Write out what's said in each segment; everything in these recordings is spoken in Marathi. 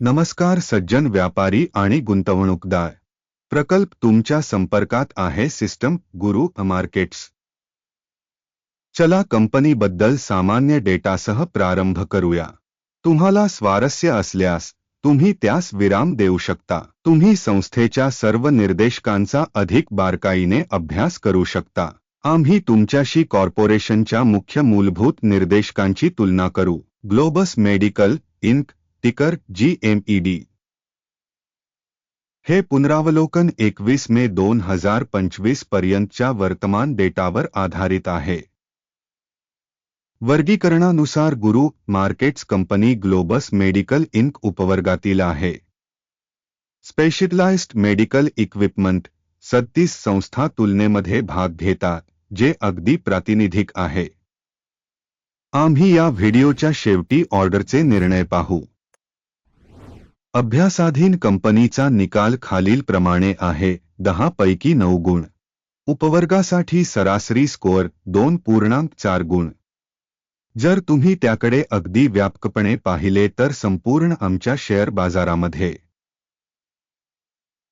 नमस्कार सज्जन व्यापारी आणि गुंतवणूकदार. प्रकल्प तुमच्या संपर्कात आहे सिस्टम गुरु मार्केट्स. चला कंपनीबद्दल सामान्य डेटासह प्रारंभ करूया. तुम्हाला स्वारस्य असल्यास तुम्ही त्यास विराम देऊ शकता. तुम्ही संस्थेच्या सर्व निर्देशकांचा अधिक बारकाईने अभ्यास करू शकता. आम्ही तुमच्याशी कॉर्पोरेशनच्या मुख्य मूलभूत निर्देशकांची तुलना करू. ग्लोबस मेडिकल इंक टिकर जी एम ई डी हे पुनरावलोकन एकवीस मे दोन हज़ार पंचवीस पर्यंतच्या वर्तमान डेटावर आधारित आहे. वर्गीकरणानुसार गुरु markets company Globus Medical Inc उपवर्गातील आहे. स्पेशलाइज्ड मेडिकल इक्विपमेंट सत्तीस संस्था तुलनेमध्ये भाग घेतात, जे अगदी प्रातिनिधिक आहे. आम्ही या व्हिडिओच्या शेवटी ऑर्डरचे निर्णय पाहू. अभ्यासाधीन कंपनीचा निकाल खालीलप्रमाणे आहे दहा पैकी नऊ गुण. उपवर्गासाठी सरासरी स्कोअर दोन पूर्णांक चार गुण. जर तुम्ही त्याकडे अगदी व्यापकपणे पाहिले तर संपूर्ण आमच्या शेअर बाजारामध्ये.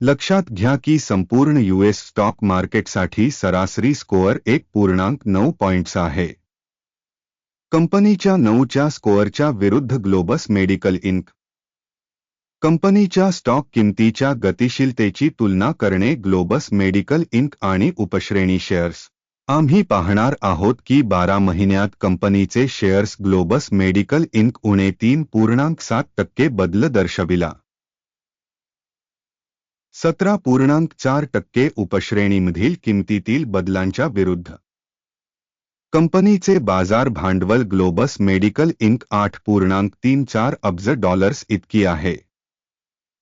लक्षात घ्या की संपूर्ण यूएस स्टॉक मार्केटसाठी सरासरी स्कोअर एक पूर्णांक नऊ पॉइंट्स आहे. कंपनीच्या नऊच्या स्कोअरच्या विरुद्ध ग्लोबस मेडिकल इंक कंपनीच्या स्टॉक किमतीच्या गतिशीलतेची तुलना करणे ग्लोबस मेडिकल इंक आणि उपश्रेणी शेअर्स. आम्ही पाहणार आहोत की बारा महिन्यात कंपनीचे शेअर्स ग्लोबस मेडिकल इंक उणे तीन पूर्णांक सात टक्के बदल दर्शविला. सतरा पूर्णांक चार टक्के उपश्रेणीमधील किमतीतील बदलांच्या विरुद्ध. कंपनीचे बाजार भांडवल ग्लोबस मेडिकल इंक आठ पूर्णांक तीन चार अब्ज डॉलर्स इतकी आहे.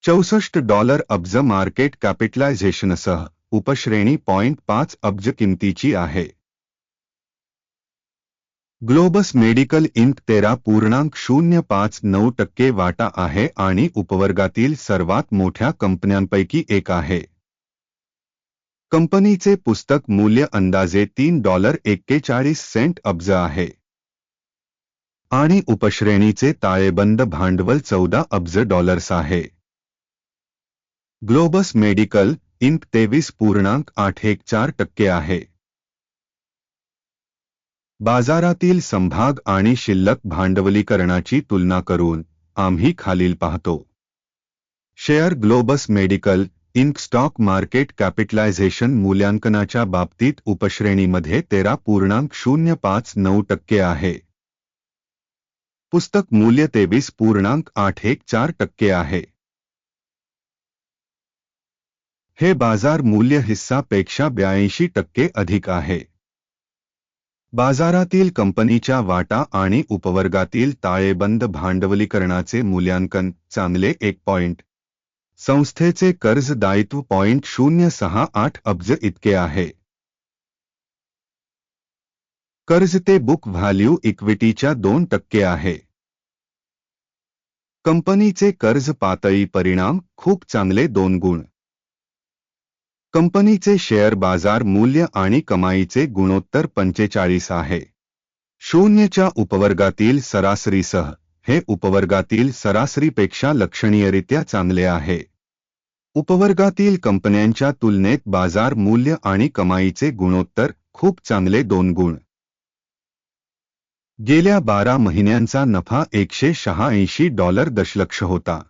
चौसष्ट डॉलर अब्ज मार्केट कॅपिटलायझेशनसह उपश्रेणी पॉइंट पाच अब्ज किमतीची आहे. ग्लोबस मेडिकल इंक तेरा पूर्णांक शून्य पाच नऊ टक्के वाटा आहे आणि उपवर्गातील सर्वात मोठ्या कंपन्यांपैकी एक आहे. कंपनीचे पुस्तक मूल्य अंदाजे तीन डॉलर एक्केचाळीस सेंट अब्ज आहे. आणि उपश्रेणीचे ताळेबंद भांडवल चौदा अब्ज डॉलर्स आहे. ग्लोबस मेडिकल इंक तेवीस पूर्णांक आठ एक चार टक्के आहे. बाजारातील संभाग आणि शिल्लक भांडवलीकरणाची तुलना करून आम्ही खालील पाहतो. Share Globus Medical Inc stock market capitalisation मूल्यांकनाच्या बाबतीत उपश्रेणीमध्ये तेरा पूर्णांक शून्य पाच नऊ टक्के आहे. पुस्तक मूल्य तेवीस पूर्णांक आठ एक चार टक्के आहे. हे बाजार मूल्य हिस्सापेक्षा ब्याऐंशी टक्के अधिक आहे. बाजारातील कंपनीच्या वाटा आणि उपवर्गातील ताळेबंद भांडवलीकरणाचे मूल्यांकन चांगले एक पॉइंट. संस्थेचे कर्ज दायित्व पॉइंट शून्य सहा आठ अब्ज इतके आहे. कर्ज ते बुक व्हॅल्यू इक्विटीच्या दोन टक्के आहे. कंपनीचे कर्ज पातळी परिणाम खूप चांगले दोन गुण. कंपनीचे शेअर बाजार मूल्य आणि कमाईचे गुणोत्तर पंचेचाळीस आहे. शून्यच्या उपवर्गातील सरासरीसह हे उपवर्गातील सरासरीपेक्षा लक्षणीयरित्या चांगले आहे. उपवर्गातील कंपन्यांच्या तुलनेत बाजार मूल्य आणि कमाईचे गुणोत्तर खूप चांगले दोन गुण. गेल्या बारा महिन्यांचा नफा एकशे शहाऐंशी डॉलर दशलक्ष होता.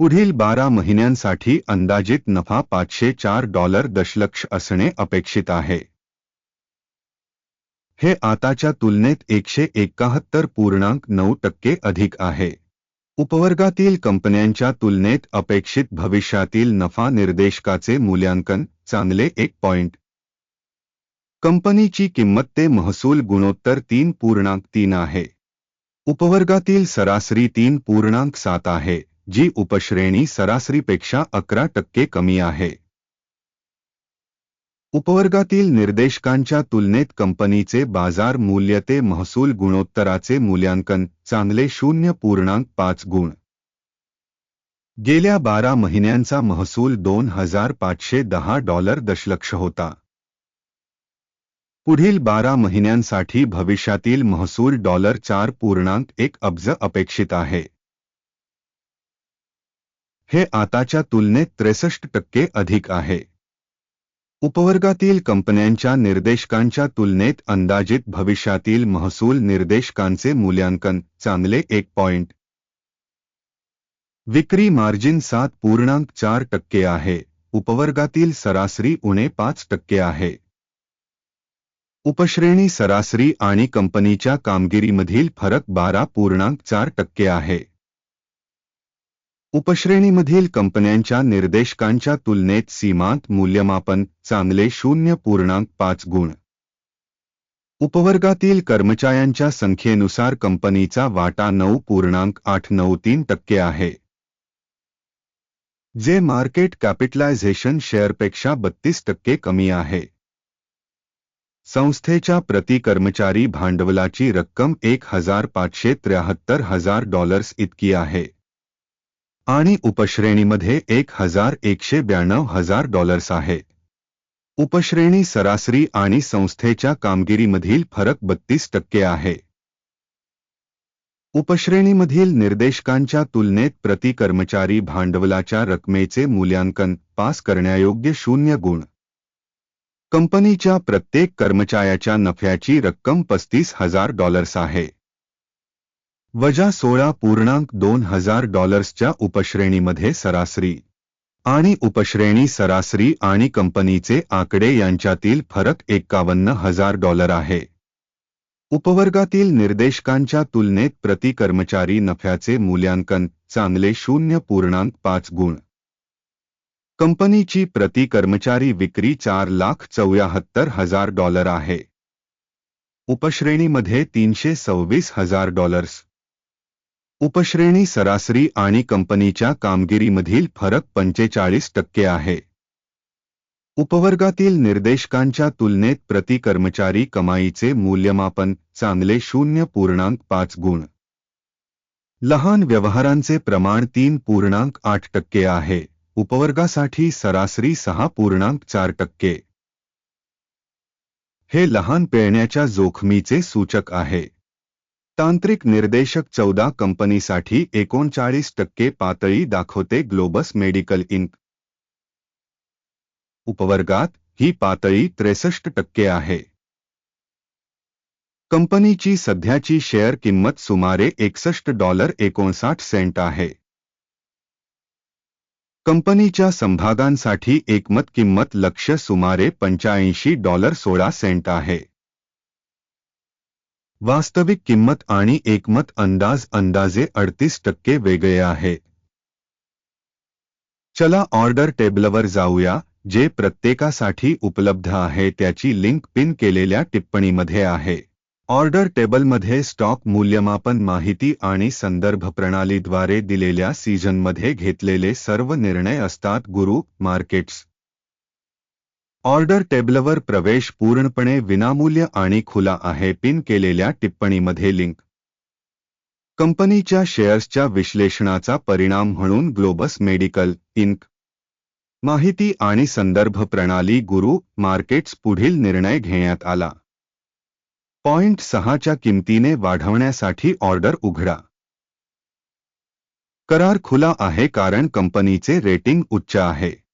पुढील बारा महिन्यांसाठी अंदाजित नफा पाचशे चार डॉलर दशलक्ष असणे अपेक्षित आहे. हे आताच्या तुलनेत एकशे एकाहत्तर पूर्णांक नऊ टक्के अधिक आहे. उपवर्गातील कंपन्यांच्या तुलनेत अपेक्षित भविष्यातील नफा निर्देशकाचे मूल्यांकन चांगले एक पॉइंट. कंपनीची किंमत ते महसूल गुणोत्तर तीन पूर्णांक तीन आहे. उपवर्गातील सरासरी तीन पूर्णांक सात आहे. जी उपश्रेणी सरासरीपेक्षा अकरा टक्के कमी आहे. उपवर्गातील निर्देशकांच्या तुलनेत कंपनीचे बाजार मूल्य ते महसूल गुणोत्तराचे मूल्यांकन चांगले शून्य पूर्णांक पाच गुण. गेल्या बारा महिन्यांचा महसूल दोन हजार पाचशे दहा डॉलर दशलक्ष होता. पुढील बारा महिन्यांसाठी भविष्यातील महसूल डॉलर चार पूर्णांक एक अब्ज अपेक्षित आहे. हे आताच्या तुलनेत त्रेसष्ट टक्के अधिक आहे. उपवर्गातील कंपन्यांच्या निर्देशकांच्या तुलनेत अंदाजित भविष्यातील महसूल निर्देशकांचे मूल्यांकन चांगले एक पॉइंट विक्री मार्जिन सात पूर्णांक चार टक्के आहे. उपवर्गातील सरासरी उणे पाच टक्के आहे. उपश्रेणी सरासरी आणि कंपनीच्या कामगिरीमधील फरक बारा पूर्णांक चार टक्के आहे. उपश्रेणीमधील कंपन्यांच्या निर्देशकांच्या तुलनेत सीमांत मूल्यमापन चांगले शून्य पूर्णांक पाच गुण. उपवर्गातील कर्मचाऱ्यांच्या संख्येनुसार कंपनीचा वाटा नऊ पूर्णांक आठ नऊ तीन टक्के आहे. जे मार्केट कॅपिटलायझेशन शेअरपेक्षा बत्तीस टक्के कमी आहे. संस्थेच्या प्रति कर्मचारी भांडवलाची रक्कम एक हजार पाचशे त्र्याहत्तर हजार डॉलर्स इतकी आहे. आणि उपश्रेणीमध्ये एक हजार एकशे ब्याण्णव हजार डॉलर्स आहे. उपश्रेणी सरासरी आणि संस्थेच्या कामगिरीमधील फरक बत्तीस टक्के आहे. उपश्रेणीमधील निर्देशकांच्या तुलनेत प्रति कर्मचारी भांडवलाच्या रकमेचे मूल्यांकन पास करण्यायोग्य शून्य गुण. कंपनीच्या प्रत्येक कर्मचाऱ्याच्या नफ्याची रक्कम पस्तीस हजार डॉलर्स आहे. वजा सोळा पूर्णांक दोन हजार डॉलर्सच्या उपश्रेणीमध्ये सरासरी. आणि उपश्रेणी सरासरी आणि कंपनीचे आकडे यांच्यातील फरक एक्कावन्न हजार डॉलर आहे. उपवर्गातील निर्देशकांच्या तुलनेत प्रति कर्मचारी नफ्याचे मूल्यांकन चांगले शून्य पूर्णांक पाच गुण. कंपनीची प्रति कर्मचारी विक्री चार लाख चौऱ्याहत्तर हजार डॉलर आहे. उपश्रेणीमध्ये तीनशे सव्वीस हजार डॉलर्स. उपश्रेणी सरासरी आणि कंपनीच्या कामगिरीमधील फरक पंचेचाळीस टक्के आहे. उपवर्गातील निर्देशकांच्या तुलनेत प्रति कर्मचारी कमाईचे मूल्यमापन चांगले शून्य पूर्णांक पाच गुण. लहान व्यवहारांचे प्रमाण तीन पूर्णांक आठ टक्के आहे. उपवर्गासाठी सरासरी सहा पूर्णांक चार टक्के. हे लहान पेळण्याच्या जोखमीचे सूचक आहे. तांत्रिक निर्देशक चौदा कंपनीसाठी एकोणचाळीस टक्के पातळी दाखवते ग्लोबस मेडिकल इंक. उपवर्गात ही पातळी त्रेसष्ट टक्के आहे. कंपनीची सध्याची शेअर किंमत सुमारे एकसष्ट डॉलर एकोणसाठ सेंट आहे. कंपनीच्या समभागांसाठी एकमत किंमत लक्ष सुमारे पंच्याऐंशी डॉलर सोळा सेंट आहे. वास्तविक किंमत आणि एकमत अंदाज अंदाजे अडतीस टक्के वेगळे आहे. चला ऑर्डर टेबलवर जाऊया जे प्रत्येकासाठी उपलब्ध आहे त्याची लिंक पिन केलेल्या टिप्पणीमध्ये आहे. ऑर्डर टेबलमध्ये स्टॉक मूल्यमापन माहिती आणि संदर्भ प्रणालीद्वारे दिलेल्या सीझनमध्ये घेतलेले सर्व निर्णय असतात गुरु मार्केट्स. ऑर्डर टेबलवर प्रवेश पूर्णपणे विनामूल्य आणि खुला आहे पिन केलेल्या टिप्पणीमध्ये लिंक. कंपनीच्या शेअर्सच्या विश्लेषणाचा परिणाम म्हणून ग्लोबस मेडिकल इंक. माहिती आणि संदर्भ प्रणाली गुरु मार्केट्स पुढील निर्णय घेण्यात आला. पॉइंट सहाच्या किमतीने वाढवण्यासाठी ऑर्डर उघडा. करार खुला आहे कारण कंपनीचे रेटिंग उच्च आहे.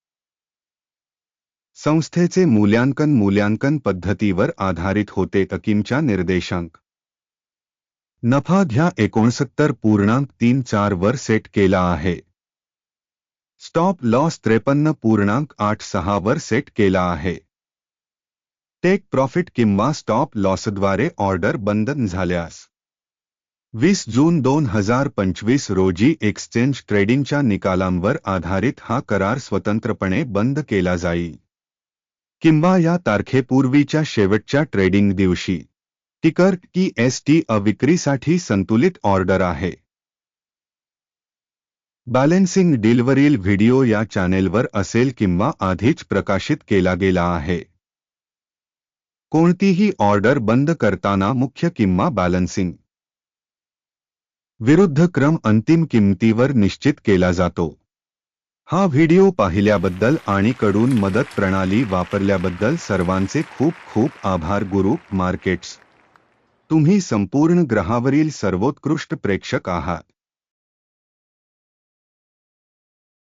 संस्थेचे मूल्यांकन मूल्यांकन पद्धतीवर आधारित होते अकिमच्या निर्देशांक. नफा घ्या एकोणसत्तर पूर्णांक तीन चार वर सेट केला आहे. स्टॉप लॉस त्रेपन्न पूर्णांक आठ सहा वर सेट केला आहे. टेक प्रॉफिट किंवा स्टॉप लॉसद्वारे ऑर्डर बंद झाल्यास. वीस जून दोन हजार पंचवीस रोजी एक्सचेंज ट्रेडिंगच्या निकालांवर आधारित हा करार स्वतंत्रपणे बंद केला जाईल. किंवा या तारखेपूर्वीच्या शेवटच्या ट्रेडिंग दिवशी. टिकर की एस टी अविक्रीसाठी संतुलित ऑर्डर आहे. बॅलेन्सिंग डीलवरील व्हिडिओ या चॅनेलवर असेल किंवा आधीच प्रकाशित केला गेला आहे. कोणतीही ऑर्डर बंद करताना मुख्य किंवा बॅलन्सिंग. विरुद्ध क्रम अंतिम किंमतीवर निश्चित केला जातो. हा व्हिडिओ पाहिल्याबद्दल आणि कडून मदत प्रणाली वापरल्याबद्दल सर्वांचे खूप खूप आभार गुरु मार्केट्स. तुम्ही संपूर्ण ग्रहावरील सर्वोत्कृष्ट प्रेक्षक आहात.